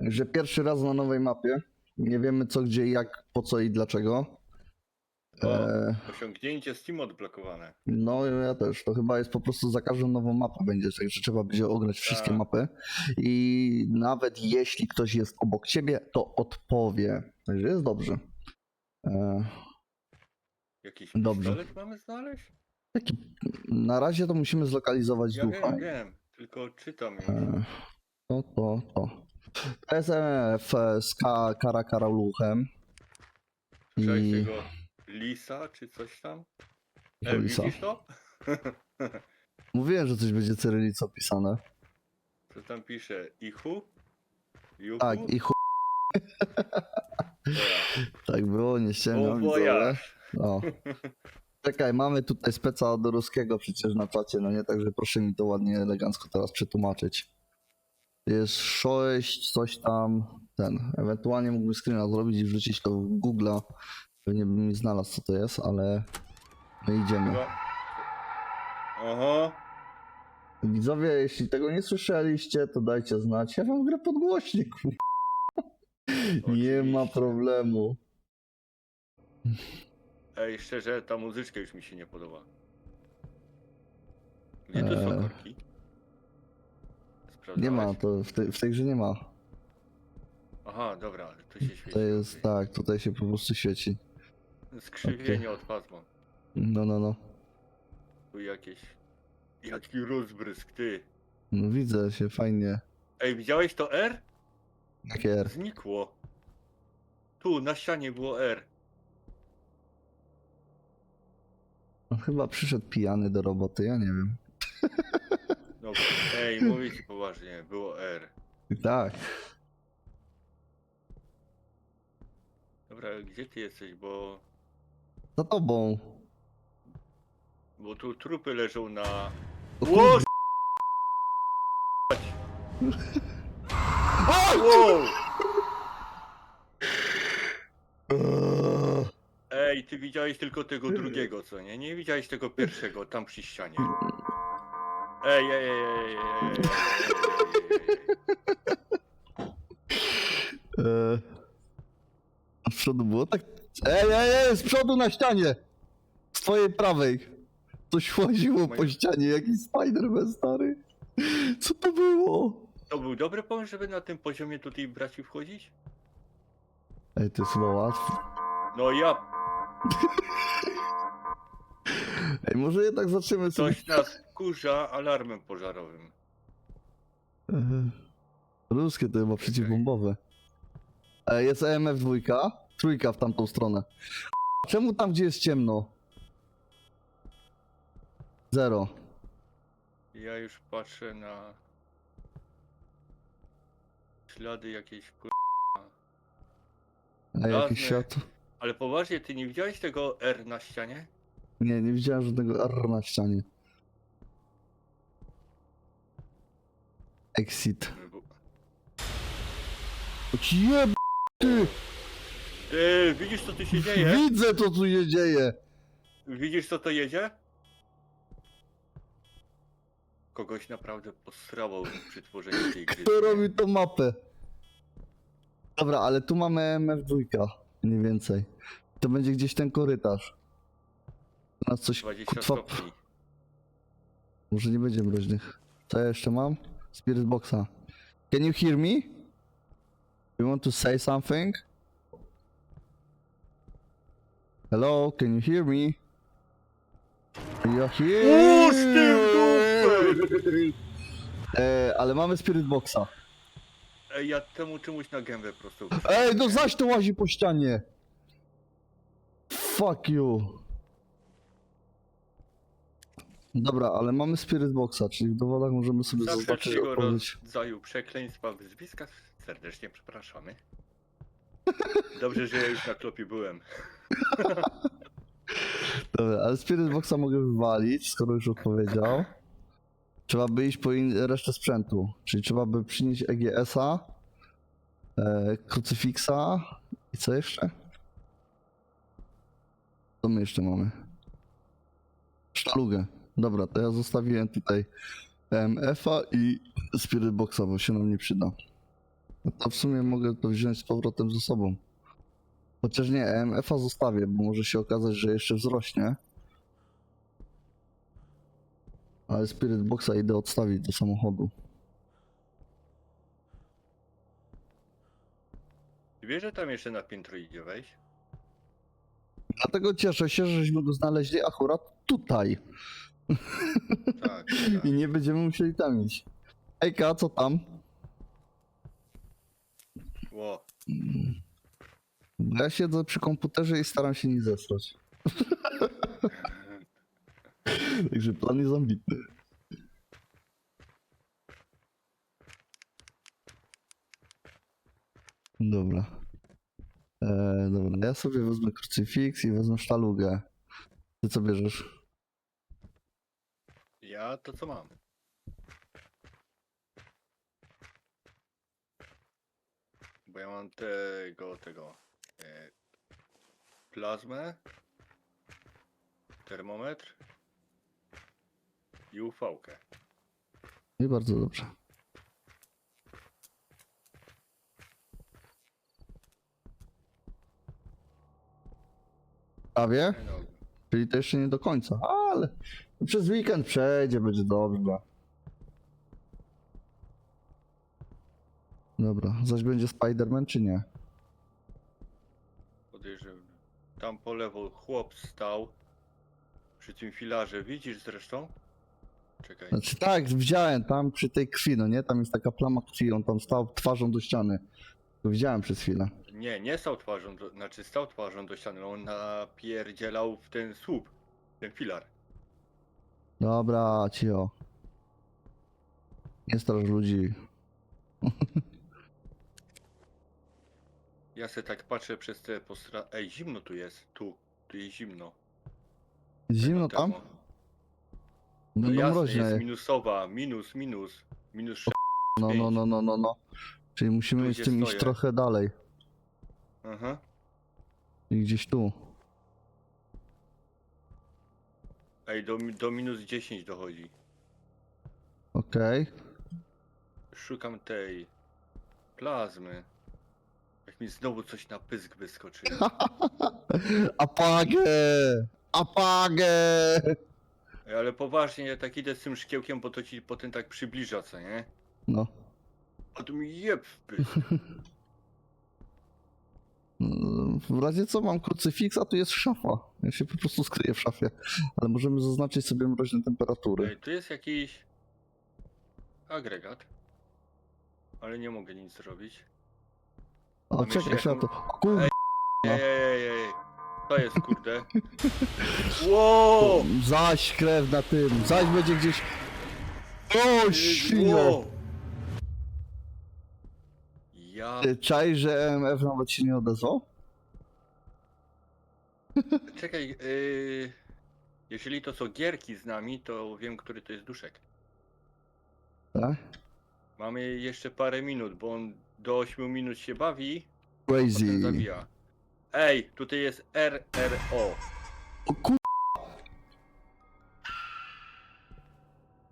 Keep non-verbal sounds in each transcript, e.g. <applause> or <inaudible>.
że pierwszy raz na nowej mapie. Nie wiemy co, gdzie, jak, po co i dlaczego. O, E, osiągnięcie Steam odblokowane. no ja też. To chyba jest po prostu za każdą nową mapę będzie, także trzeba będzie ograć wszystkie Tak. mapy. I nawet jeśli ktoś jest obok ciebie, to odpowie. Także jest dobrze. E, Jakiś Dobrze. pistolet mamy znaleźć? taki, na razie to musimy zlokalizować Ja ducha. wiem, wiem. Tylko czytam już. E, To, to, to. To jest MF z ka, kara karaluchem. Słyszałeś I tego lisa czy coś tam? E, Lisa. widzisz to? <laughs> mówiłem, że coś będzie cyrylicą pisane. Co tam pisze? Ichu? Juhu? Tak, i chu... Dobra. <laughs> tak było, nie O ściemniam. widzowie. <laughs> voyage. No. Czekaj, mamy tutaj speca od ruskiego przecież na czacie, no nie? Także proszę mi to ładnie, elegancko teraz przetłumaczyć. Jest 6, coś tam, ten. Ewentualnie mógłbym screena zrobić i wrzucić to w Google'a. Pewnie bym mi znalazł co to jest, ale my idziemy. Chyba- Aha. Widzowie, jeśli tego nie słyszeliście, to dajcie znać. Ja wam grę podgłośnik. Nie ma problemu. Ej, szczerze, ta muzyczka już mi się nie podoba. Gdzie to są Eee. korki? Nie ma, to w, tej, w tej grze nie ma. Aha, dobra, to się świeci. To jest okej. tak, tutaj się po prostu świeci. Skrzywienie od pasma. No, no, no. Tu jakieś... Jaki rozbrysk, ty. No widzę się, fajnie. Ej, widziałeś to R? Jakie R. Znikło. Tu, na ścianie było R. On chyba przyszedł pijany do roboty, ja nie wiem. <laughs> No, ej, mówię ci poważnie, było R. Tak. Dobra, gdzie ty jesteś, bo... Za tobą. Bo tu trupy leżą na... O Ło. Wow! <laughs> Eee, Ej, ty widziałeś tylko tego drugiego, co nie? Nie widziałeś tego pierwszego, tam przy ścianie. Ej, ej, ej, ej, ej, A z przodu było tak? Ej, ej, ej, z przodu na ścianie! Z twojej prawej. Coś łaziło po ścianie, jakiś Spider-Man stary. Co to było? To był dobry pomysł, żeby na tym poziomie tutaj braci wchodzić? Ej, to jest chyba łatwe. No ja... Ej, może jednak zaczniemy sobie. coś nas kurza alarmem pożarowym. Eee, Ruskie to chyba przeciwbombowe. Ej, jest EMF dwójka, trójka w tamtą stronę. Czemu tam, gdzie jest ciemno? Zero. Ja już patrzę na ślady jakiejś kur... Ej, jakieś Razne. światło? Ale poważnie, ty nie widziałeś tego R na ścianie? Nie, nie widziałem żadnego R na ścianie. Exit. Jeb... ty! Ty, widzisz co tu się dzieje? Widzę to, co się dzieje! Widzisz co to jedzie? Kogoś naprawdę posrało przy tworzeniu tej gry. Kto robi tą mapę? Dobra, ale tu mamy EMF dwójka. Mniej więcej. To będzie gdzieś ten korytarz. Na coś 20 kutwa- stopni. Może nie będzie mroźnych. Co ja jeszcze mam? Spirit Boxa. Can you hear me? You want to say something? Hello, can you hear me? You here? Uż ty w dupę! E, ale mamy Spirit Boxa. Ej, ja temu czemuś na gębę prosto Ej, no zaś to łazi po ścianie! Fuck you. Dobra, ale mamy Spirit Boxa, czyli w dowodach możemy sobie Za zobaczyć wszelkiego odpowiedź. rodzaju przekleństwa w serdecznie przepraszamy. Dobrze, że ja już na klopie byłem. <laughs> Dobra, ale Spirit Boxa mogę wywalić, skoro już odpowiedział. Trzeba by iść po in- resztę sprzętu, czyli trzeba by przynieść EGS-a, e, krucyfiksa i co jeszcze? Co my jeszcze mamy? Sztalugę. Dobra, to ja zostawiłem tutaj MF-a i Spirit Boxa, bo się nam nie przyda. To w sumie mogę to wziąć z powrotem ze sobą. Chociaż nie, EMF-a zostawię, bo może się okazać, że jeszcze wzrośnie. Ale Spirit Boxa idę odstawić do samochodu. Wiesz, że tam jeszcze na piętro idzie wejść? Dlatego cieszę się, żeśmy go znaleźli akurat tutaj. Tak, <laughs> tak. I nie będziemy musieli tam iść. Ejka, co tam? Ło. Ja siedzę przy komputerze i staram się nie zesrać. <laughs> Także plan jest ambitny. Dobra. E, dobra, ja sobie wezmę krucyfiks i wezmę sztalugę. Ty co bierzesz? Ja to co mam? Bo ja mam tego, tego. E, plazmę, termometr i UV-kę. I bardzo dobrze. Prawie? No, Czyli to jeszcze nie do końca, ale przez weekend przejdzie, będzie dobrze. Dobra, zaś będzie Spider-Man czy nie? podejrzewam. Tam po lewo chłop stał przy tym filarze. Widzisz zresztą? Czekaj. Znaczy tak, widziałem tam przy tej krwi, no nie? Tam jest taka plama krwi, on tam stał twarzą do ściany. To widziałem przez chwilę. Nie, nie stał twarzą, do, znaczy stał twarzą do ściany, on napierdzielał w ten słup, ten filar. Dobra, cio. Nie straż ludzi. <laughs> Ja se tak patrzę przez te postra... Ej, zimno tu jest, tu, tu jest zimno. Zimno tam? termo. No, No no jasne, mroźnie. jest minusowa, minus, minus, minus sze- No, no, no, no, no, no. Czyli musimy Tu, z gdzie tym iść stoję. trochę dalej. Aha. I gdzieś tu. Ej, do, mi- do minus 10 dochodzi. Okej. Szukam tej plazmy. Jak mi znowu coś na pysk wyskoczy. <laughs> Apagę! Apagę! Ej, ale poważnie, ja tak idę z tym szkiełkiem, bo to ci potem tak przybliża, co nie? No. A tu mi jeb w pysk. <laughs> W razie co mam krucyfiks, a tu jest szafa. Ja się po prostu skryję w szafie. Ale możemy zaznaczyć sobie mroźne temperatury. Ej, tu jest jakiś agregat. Ale nie mogę nic zrobić. Tam czekaj, jeszcze światło. Kurde, Ej, ej, ej, ej. To jest kurde. <laughs> Wow! zaś krew na tym, zaś będzie gdzieś... O, świnio! Wow! Ja. Czaj, że EMF nawet się nie odezwał? Czekaj, yy... Jeżeli to są gierki z nami, to wiem, który to jest duszek. Tak? Mamy jeszcze parę minut, bo on do 8 minut się bawi, potem Crazy. zabija. Ej, tutaj jest RRO. O kur...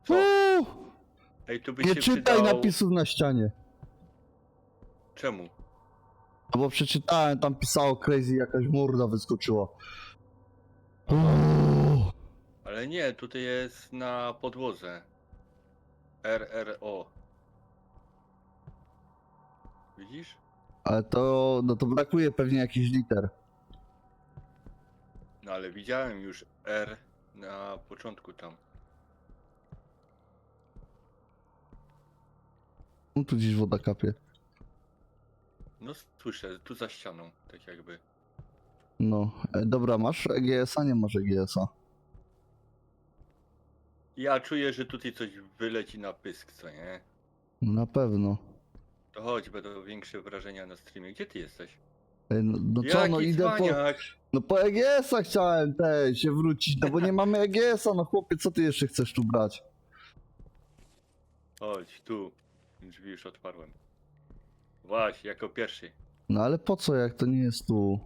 Co? Ej, tu by Nie się czytaj przydał... napisów na ścianie. Czemu? No bo przeczytałem, tam pisało crazy, jakaś morda wyskoczyła. Uuu. Ale nie, tutaj jest na podłodze. RRO. Widzisz? Ale to, no to brakuje pewnie jakichś liter. No ale widziałem już R na początku tam. No tu gdzieś woda kapie. No słyszę, tu za ścianą, tak jakby. No, e, dobra, masz EGS-a? Nie masz EGS-a. Ja czuję, że tutaj coś wyleci na pysk, co nie? Na pewno. To chodź, będą większe wrażenia na streamie. Gdzie ty jesteś? Ej, No, no co, Jaki no idę po, cwaniak! no po EGS-a chciałem też się wrócić, no bo nie mamy EGS-a, no chłopie, co ty jeszcze chcesz tu brać? Chodź, tu. Drzwi już otwarłem. Właśnie, jako pierwszy. No ale po co, jak to nie jest tu?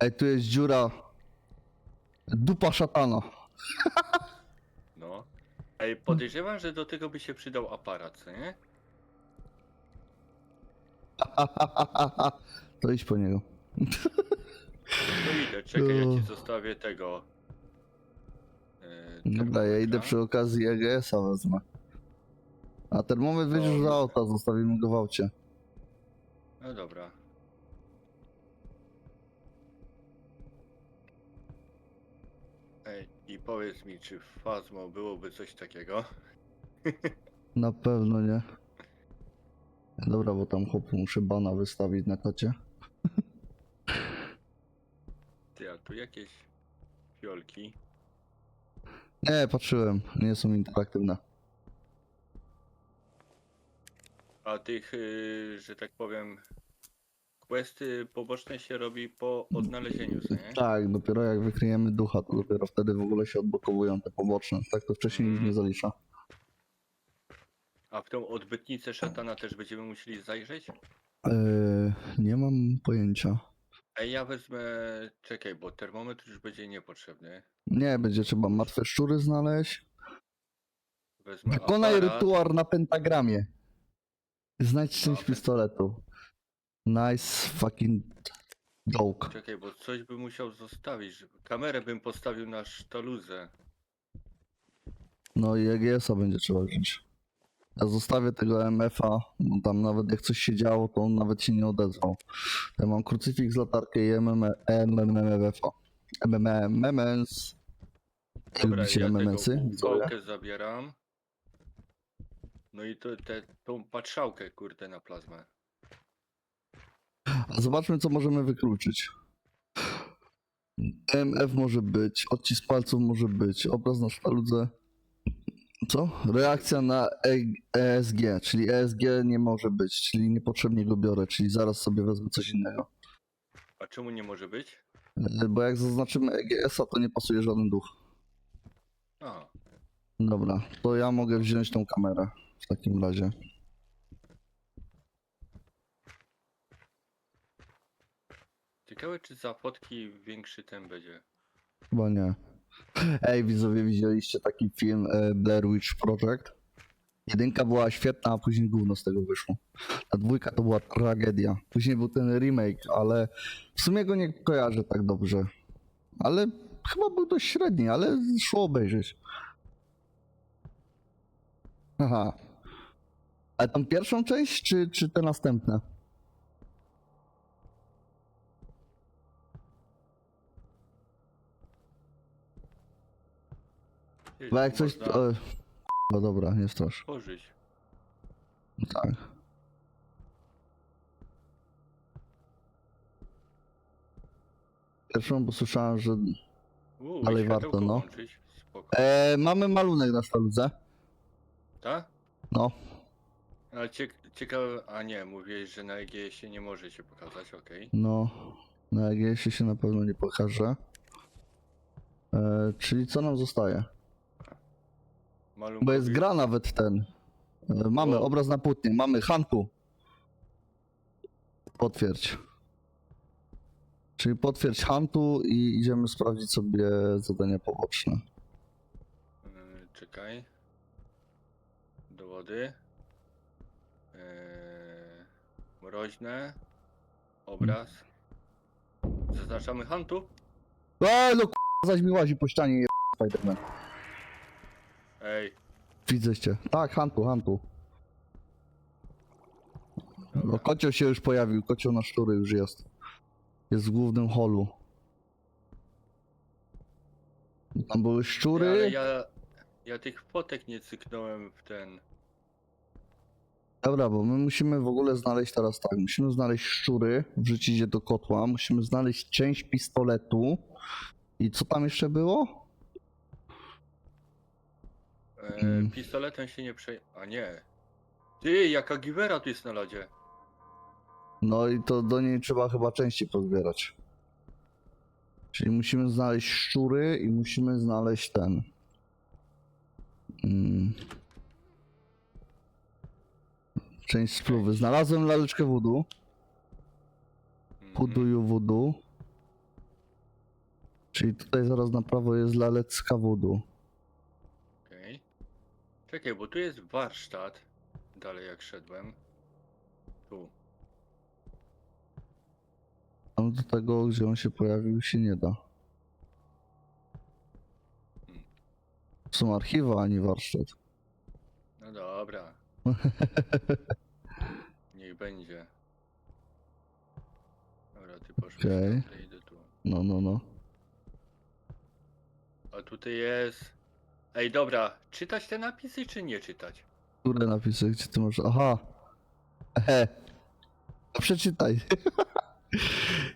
Ej, tu jest dziura. Dupa szatana. <laughs> No. Ej, podejrzewam, że do tego by się przydał aparat, co nie? <laughs> To idź po niego. No idę, czekaj, ja ci zostawię tego. e, Dobra, ja idę przy okazji EGS-a wezmę. A termometr wyjdziesz Dobra. za auta, zostawimy go w aucie. No dobra. Ej, i powiedz mi, czy w Fazmo byłoby coś takiego? <laughs> Na pewno nie. Dobra, bo tam chłopu muszę bana wystawić na kocie. <laughs> Ty, a tu jakieś fiolki. Nie, patrzyłem, nie są interaktywne. A tych, y, że tak powiem, questy poboczne się robi po odnalezieniu, co nie? Tak, dopiero jak wykryjemy ducha, to dopiero wtedy w ogóle się odblokowują te poboczne. Tak to wcześniej nic nie zalicza. A w tą odbytnicę szatana też będziemy musieli zajrzeć? Eee, nie mam pojęcia. Ej, ja wezmę, czekaj, bo termometr już będzie niepotrzebny. Nie, będzie trzeba martwe szczury znaleźć. Wezmę Wykonaj aparat. rytuał na pentagramie. Znajdź część pistoletu. Nice fucking joke. Czekaj, bo coś bym musiał zostawić. żeby- Kamerę bym postawił na sztaluzę. No i EGS-a będzie trzeba wziąć. Ja zostawię tego MF-a, bo tam nawet jak coś się działo, to on nawet się nie odezwał. Ja mam krucyfiks, latarkę i MMF-a. MMS. Dobra, Lubicie ja tego MMS-y? widzowie? pałkę zabieram. No i to, te, tą patrzałkę, kurde, na plazmę. Zobaczmy, co możemy wykluczyć. MF może być, odcisk palców może być, obraz na sztaludze. Co? Reakcja na E- ESG, czyli ESG nie może być, czyli niepotrzebnie go biorę, czyli zaraz sobie wezmę coś innego. A czemu nie może być? E, Bo jak zaznaczymy EGS-a, to nie pasuje żaden duch. A, Dobra, to ja mogę wziąć tą kamerę w takim razie. ciekawe czy za fotki większy ten będzie. Chyba nie. Ej, widzowie, widzieliście taki film e, Blair Witch Project? Jedynka była świetna, a później gówno z tego wyszło. Ta dwójka to była tragedia. Później był ten remake, ale w sumie go nie kojarzę tak dobrze. Ale chyba był dość średni, ale szło obejrzeć. Aha. Ale tą pierwszą część, czy, czy te następne? Bo jak coś... można O, no dobra, nie strasz. Tworzyć. Tak. Pierwszą, bo słyszałem, że... Dalej światełko warto, no. włączyć. Spoko. E, mamy malunek na sztaludze. Tak? No. Ale ciek ciekawe, a nie, mówiłeś, że na EG się nie może się pokazać, okej. No. Na EGS się na pewno nie pokaże. E, czyli co nam zostaje? Malunkowi... Bo jest gra nawet ten. E, mamy Wow. obraz na płótnie, mamy Hantu. Potwierdź. Czyli potwierdź Hantu i idziemy sprawdzić sobie zadania poboczne. Yy, czekaj. Dowody. Yy, mroźne. Obraz. Zaznaczamy Hantu. Eee, no k***a, zaś mi łazi po ścianie, je Spiderman. Ej, Widzę cię. Tak, Hantu, Hantu. No, dobra. kocioł się już pojawił, kocioł na szczury już jest. Jest w głównym holu. Tam były ale szczury. ja, ja tych fotek nie cyknąłem w ten. Dobra, bo my musimy w ogóle znaleźć teraz tak. Musimy znaleźć szczury, wrzucić je do kotła. Musimy znaleźć część pistoletu. I co tam jeszcze było? E, Mm. Pistoletem się nie przej... A nie. Ty, jaka giwera tu jest na lodzie. No i to do niej trzeba chyba części pozbierać. Czyli musimy znaleźć szczury i musimy znaleźć ten. Mm. Część spluwy. Znalazłem laleczkę. Mhm. Puduju voodoo. Czyli tutaj zaraz na prawo jest lalecka voodoo. Okej. Czekaj, bo tu jest warsztat. Dalej jak szedłem. Tu. No do tego, gdzie on się pojawił, się nie da. Są archiwa, ani warsztat. No dobra. Niech będzie. Dobra, ty poszłeś Okej. to idę tu. No, no, no. A tutaj jest... Ej, dobra, czytać te napisy, czy nie czytać? Które napisy, gdzie ty masz? Aha. Ehe. A Przeczytaj. <laughs>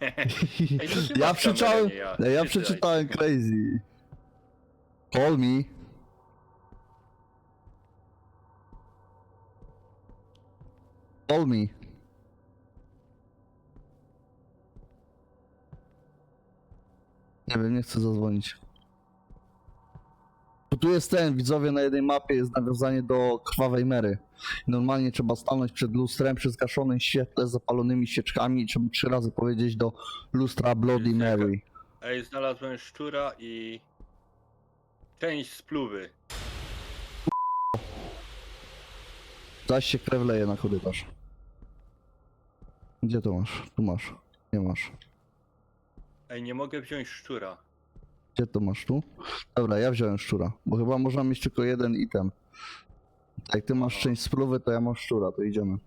Ej, to ty przeczytałem, nie ja. ja, ja Czytaj. przeczytałem crazy. Call me. Call me. Nie wiem, nie chcę zadzwonić. Bo tu jest ten, widzowie, na jednej mapie jest nawiązanie do krwawej Mary. Normalnie trzeba stanąć przed lustrem przy zgaszonym świetle z zapalonymi świeczkami i trzeba trzy razy powiedzieć do lustra Bloody Mary. Ej, znalazłem szczura i... Część spluwy. Zaś się krew leje na korytarz. Gdzie to masz? Tu masz. Nie masz. Ej, nie mogę wziąć szczura. Gdzie to masz tu? Dobra, ja wziąłem szczura, bo chyba można mieć tylko jeden item. Jak ty masz Aha. część spluwy, to ja mam szczura, to idziemy.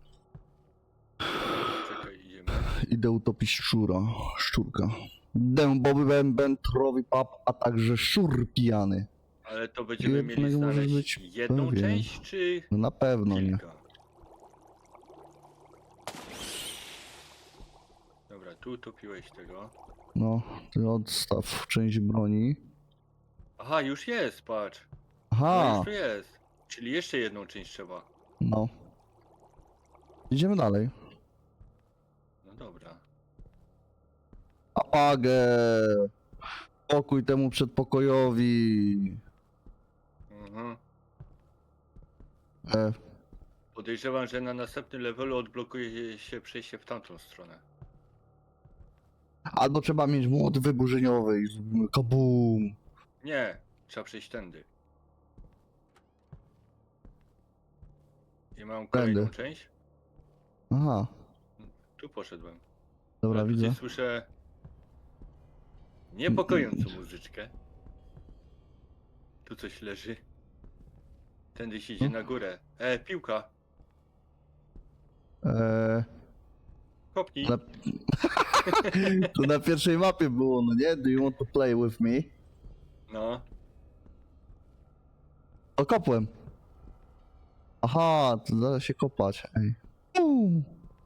Czekaj, idziemy. Idę utopić szczura. Szczurka. Dębowy bęben, trowi pap, a także szczur pijany. Ale to będziemy mieli może znaleźć być jedną pewien. część, czy No na pewno nie. kilka? Dobra, tu utopiłeś tego. No, ty odstaw część broni. Aha, już jest, patrz. No Aha, już tu jest. Czyli jeszcze jedną część trzeba. no. Idziemy dalej. No dobra. Apagę! Pokój temu przedpokojowi. Mhm. E, Podejrzewam, że na następnym levelu odblokuje się przejście w tamtą stronę. Albo trzeba mieć młot wyburzeniowy i zrobimy kabum. Nie, trzeba przejść tędy. I mam kolejną Tędy. część. Aha, Tu poszedłem. dobra, widzę. tutaj słyszę niepokojącą muzyczkę. Tu coś leży. Tędy się idzie Hmm? na górę. E, piłka. E, Kopnij. na... <laughs> to na pierwszej mapie było, no nie? Do you want to play with me? No. O, kopłem. Aha, to da się kopać, ej. Uuu.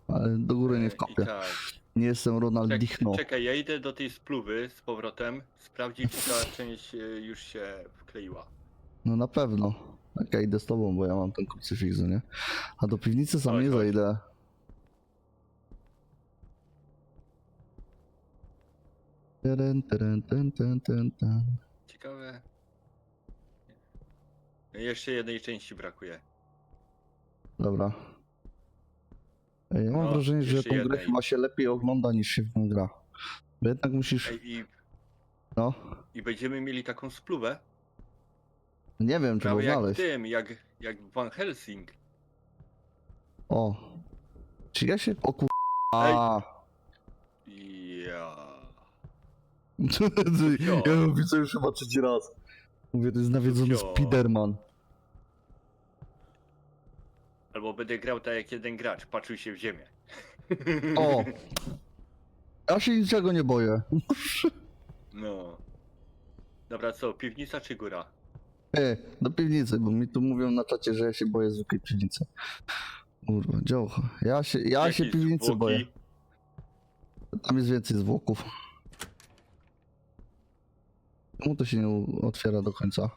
Ale do góry nie wkopię. Tak. Nie jestem Czek, Ronaldinho. czekaj, ja idę do tej spluwy z powrotem. Sprawdzić, czy ta <laughs> część e, już się wkleiła. No na pewno. Okej, idę z tobą, bo ja mam ten krucyfiks, no nie? A do piwnicy sam Chodź, nie chodź. zajdę. Teren, ten, ten, ten, ten. Ciekawe. Jeszcze jednej części brakuje. Dobra. Ej, ja mam No, wrażenie, że jeszcze tą grę jednej. chyba się lepiej ogląda niż się w nią gra. Bo jednak musisz. Ej, i, No. I będziemy mieli taką spluwę. Nie wiem, trzeba Prawie jak w znaleźć. tym, jak, jak w Van Helsing. O. Czy ja się. O kur. A. Ja. Ja ją widzę już chyba trzeci raz. Mówię, to jest nawiedzony. Spiderman. Albo będę grał tak jak jeden gracz, patrzył się w ziemię. O! <laughs> Ja się niczego nie boję. No. Dobra, co, piwnica czy góra? E, do piwnicy, bo mi tu mówią na czacie, że ja się boję zwykłej piwnicy. Kurwa, działo. Ja się, ja się Jakieś piwnicy boję. Tam jest więcej zwłoków. Czemu to się nie otwiera do końca?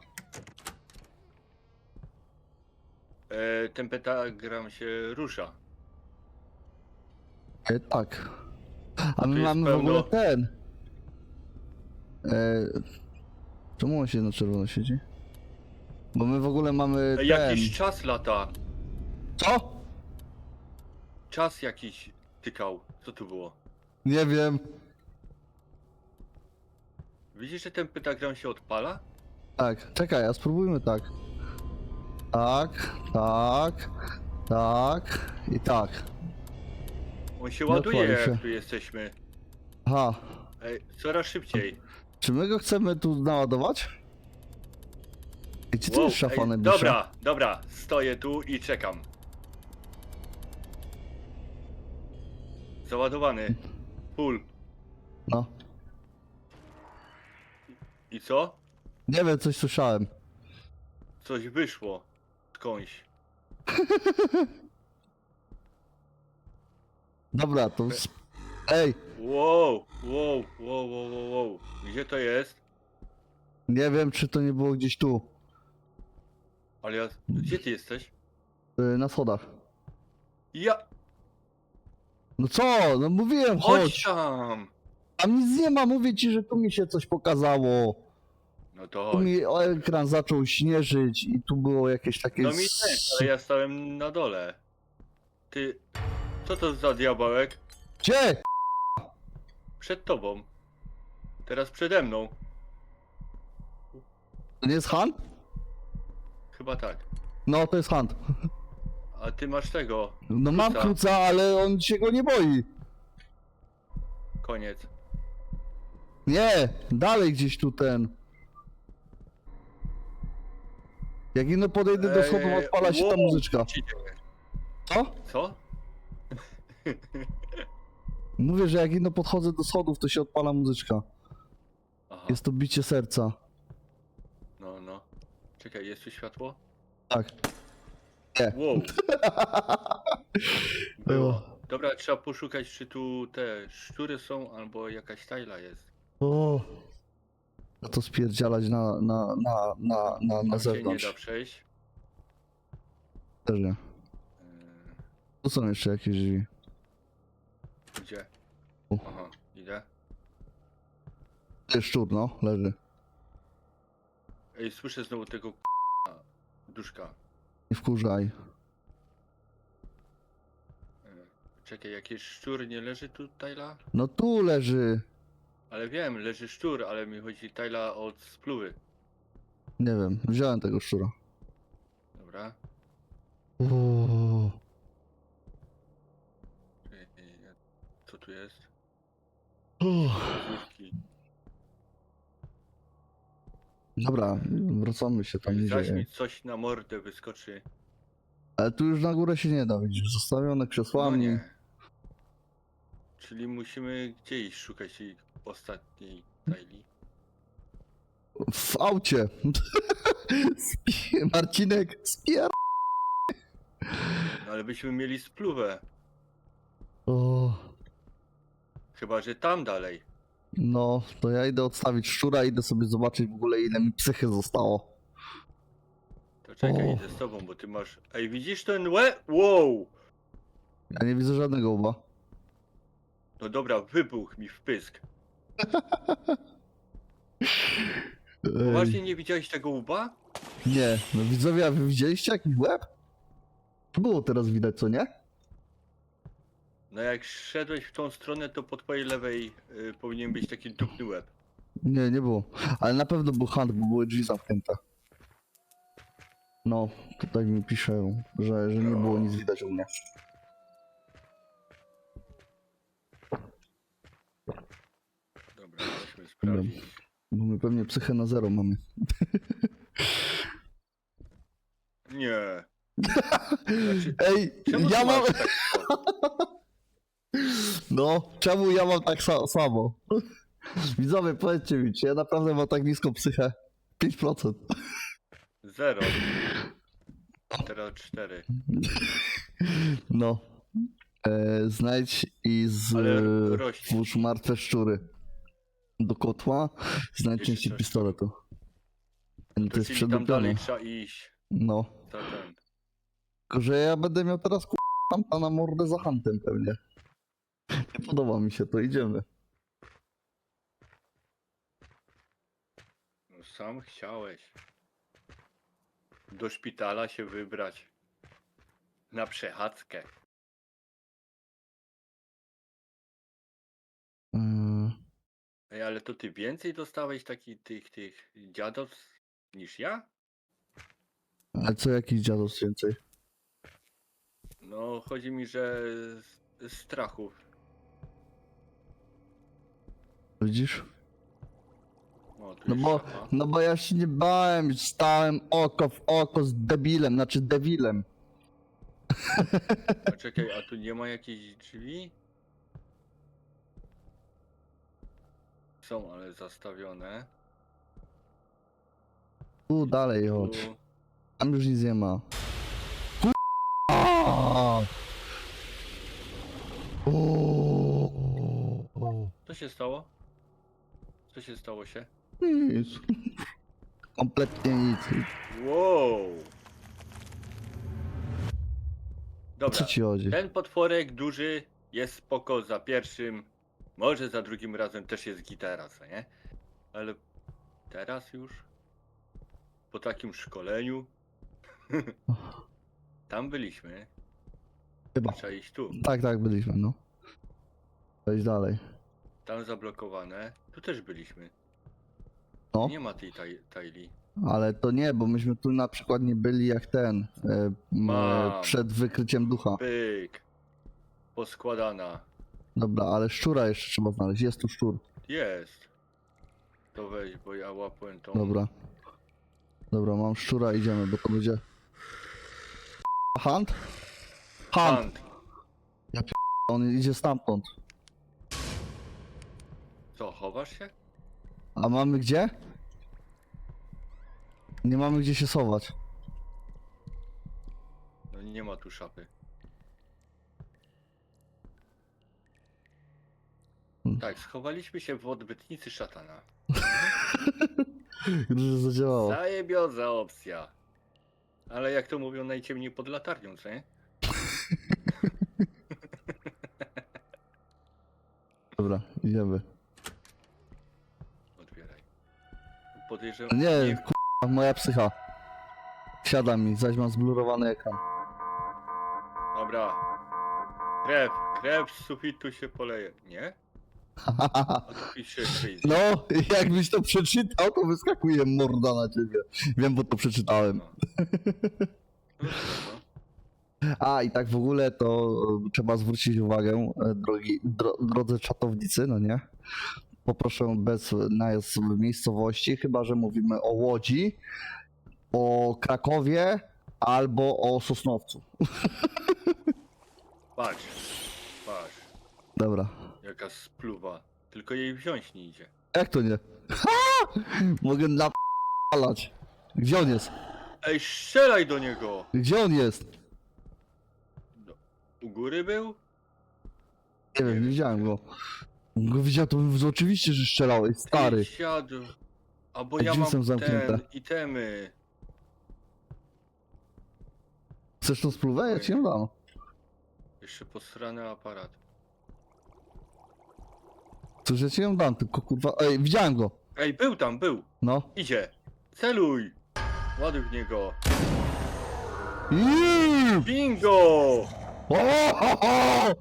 E, ten pentagram się rusza. E, tak. A my jest mamy w pełno- ogóle ten. E, czemu on się na czerwono siedzi? Bo my w ogóle mamy E, ten. jakiś czas lata. Co? Czas jakiś tykał. Co tu było? Nie wiem. Widzisz, że ten pentagram się odpala? Tak, czekaj, a spróbujmy tak. Tak, tak, tak i tak. On się Nie ładuje, odpali się. jak tu jesteśmy. Aha. Ej, coraz szybciej. Czy my go chcemy tu naładować? I czy to Wow, jest szafa ej, najbliższa? Dobra, dobra, stoję tu i czekam. Załadowany. Full. No. I co? Nie wiem, coś słyszałem. Coś wyszło. Skądś. <laughs> Dobra, to... Ej, Wow, wow, wow, wow, wow, wow. Gdzie to jest? nie wiem, czy to nie było gdzieś tu. Ale ja... Gdzie ty jesteś? y, Na schodach. Ja... No co? No mówiłem, Chodź chodź. tam! Tam nic nie ma, mówię ci, że tu mi się coś pokazało. No to Tu chodź. mi ekran zaczął śnieżyć i tu było jakieś takie... No mi też, ale ja stałem na dole. Ty... Co to za diabełek? Gdzie? Przed tobą. Teraz przede mną. To nie jest Han? Chyba tak. No, to jest Han. A ty masz tego. No mam Kruca. kruca, ale on się go nie boi. Koniec. Nie, dalej gdzieś tu ten. Jak ino podejdę do schodów, Eee, odpala się ta wow, muzyczka. co dzieje? Co? Co? <laughs> Mówię, że jak ino podchodzę do schodów, to się odpala muzyczka. Aha, Jest to bicie serca. no, no. Czekaj, jest tu światło? Tak. Nie. Wow. <laughs> Było. Dobra, trzeba poszukać, czy tu te szczury są, albo jakaś tajla jest. O. A to spierdzialać na, na, na, na, na, na Tam się nie zewnątrz. da przejść. Też nie. Yy, Tu są jeszcze jakieś drzwi. Gdzie? U. Aha, idę. To jest szczur, no, leży. Ej, słyszę znowu tego k***a duszka. Nie wkurzaj. Yy, Czekaj, jakiś szczur nie leży tu, Tajla? No tu leży. Ale wiem, leży szczur, ale mi chodzi Tajla od spluwy. Nie wiem, wziąłem tego szczura. Dobra. Czekaj, Co tu jest? Złówki. Dobra, wracamy się tam Zaś niżej. mi coś na mordę wyskoczy. Ale tu już na górę się nie da, widzisz, zostawione No krzesłami. nie. Czyli musimy gdzieś szukać ostatniej Tajli. W aucie. <laughs> Spie- Marcinek, spier... No ale byśmy mieli spluwę. O. Chyba, że tam dalej. No, to ja idę odstawić szczura, idę sobie zobaczyć w ogóle ile mi psychy zostało. To czekaj, O. idę z tobą, bo ty masz... Ej, widzisz ten łe? Wow! Ja nie widzę żadnego łba. No dobra, wybuch mi w pysk. Poważnie Ej, nie widziałeś tego łba? nie, no widzowie, a wy widzieliście jakiś łeb? To było teraz widać, co nie? No jak szedłeś w tą stronę, to po twojej lewej y, powinien być taki dupny łeb. Nie, nie było. Ale na pewno był hand, bo były drzwi zamknięte. No, tutaj mi pisze, że, że nie było nic widać u mnie. Dobra, musimy sprawdzić. Bo my pewnie psychę na zero mamy. Nie. <laughs> Znaczy, Ej, czemu ja ty mam... masz tak samo? No, czemu ja mam tak sa samo? Widzowie, powiedzcie mi, czy ja naprawdę mam tak niską psychę? 5%. Zero. Teraz cztery. No. E, znajdź i z... Ale rośnie. Włóż martwe szczury. Do kotła, znajdź Jeszcze części coś. pistoletu. To, To jest czyli tam przedupione. dalej trzeba iść. No. Ten. Tylko, że ja będę miał teraz ku... tam pana mordę za hantem pewnie. Nie podoba mi się to, idziemy. No sam chciałeś. Do szpitala się wybrać. Na przechadzkę. Yy, Ej, ale to ty więcej dostałeś takich tych, tych dziadostw niż ja? ale co jakiś dziadów więcej? No, chodzi mi, że z, z strachów. Widzisz? O, tu No jest bo, szafa. no bo ja się nie bałem, stałem oko w oko z debilem, znaczy debilem. A czekaj, a tu nie ma jakiejś drzwi? Są, ale zastawione. Tu dalej Tu... chodź. Tam już nic nie ma. Kurwa! O! Co się stało? Co się stało się? Nic. Kompletnie nic. Wow! Dobra, co ci chodzi? ten potworek duży jest spoko za pierwszym, może za drugim razem też jest gitara, co nie? Ale teraz już? Po takim szkoleniu? <laughs> Tam byliśmy, Chyba. trzeba iść tu. Tak, tak, byliśmy, no. Wejdź dalej. Tam zablokowane, tu też byliśmy. No. Nie ma tej taj- tajli. Ale to nie, bo myśmy tu na przykład nie byli jak ten. E, m, Mam. e, przed wykryciem ducha. Pyk! Poskładana. Dobra, ale szczura jeszcze trzeba znaleźć. Jest tu szczur. Jest. To weź, bo ja łapłem tą... Dobra. Dobra, mam szczura, idziemy, bo to będzie. Hunt? Hunt! Hand. On idzie stamtąd. Co, chowasz się? A mamy gdzie? Nie mamy gdzie się schować. No nie ma tu szafy. Tak, schowaliśmy się w odbytnicy szatana. <laughs> Gdy zadziałało. Zajebioza opcja. Ale jak to mówią, najciemniej pod latarnią, co nie? <laughs> Dobra, idziemy. Otwieraj. Podejrzewam... Nie, k***a, moja psycha. Siada mi, zaś mam zblurowany ekran. Dobra. Krew, krew z sufitu się poleje. Nie? A to pisze crazy. No, jakbyś to przeczytał, to wyskakuje morda na ciebie. Wiem, bo to przeczytałem. No. No, spoko. A i tak w ogóle to trzeba zwrócić uwagę, e, drogi, dro, drodzy czatownicy, no nie? Poproszę bez nazw miejscowości, chyba że mówimy o Łodzi, o Krakowie albo o Sosnowcu. Patrz. Patrz. Dobra. Jaka spluwa. Tylko jej wziąć nie idzie. Jak to nie? Ha! Mogę napalać. Gdzie on jest? Ej, strzelaj do niego! Gdzie on jest? U góry był? Nie wiem, nie widziałem go. Go widział, to bym oczywiście, że strzelałeś, stary. Ej, Siadł. Albo Te ja drzwi mam są zamknięte. ten, itemy. Chcesz tą spluwę? Ja ci ją dam. Jeszcze posrany aparat. Cóż, ja ci ją dam, tylko kurwa... Ej, widziałem go. Ej, był tam, był. No. Idzie. Celuj. Ładuj w niego. Iiii! Bingo! O, ho!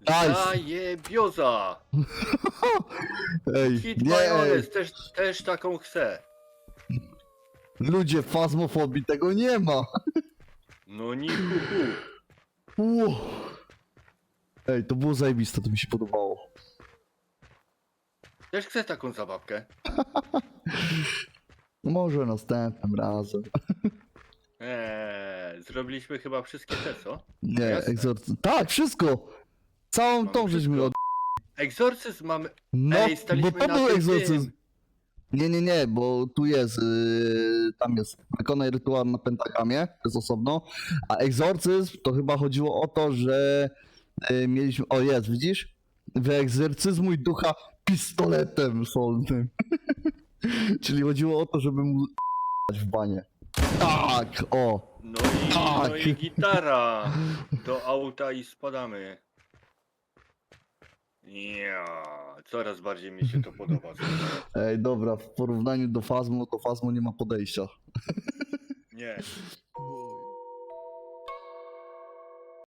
Nice. Zajebioza! <laughs> Ej, Hit nie, majonez, też, też taką chcę. ludzie, fazmofobii tego nie ma. No ni hu, hu. Ło. Ej, to było zajebiste, to mi się podobało. Też chcę taką zabawkę. <laughs> Może następnym razem. <laughs> Eee, zrobiliśmy chyba wszystkie te, co? Nie, Jasne. egzorcy... Tak, wszystko! Całą Mamy tą żeśmy wszystko. od... Egzorcyzm mamy... No, Ej, bo staliśmy to na był tym egzorcyzm. tym. Nie, nie, nie, bo tu jest, yy, tam jest wykonaj rytuał na pentagramie, to jest osobno, a egzorcyzm to chyba chodziło o to, że yy, mieliśmy, o jest, widzisz? Wyegzorcyzmuj ducha pistoletem solnym. <laughs> Czyli chodziło o to, żeby mu <laughs> w banie. Tak, o. No i, no Tak. i gitara do auta i spadamy. Ja, coraz bardziej mi się to podoba. Ej, dobra, w porównaniu do Fazmu, to Fazmu nie ma podejścia. Nie, <laughs>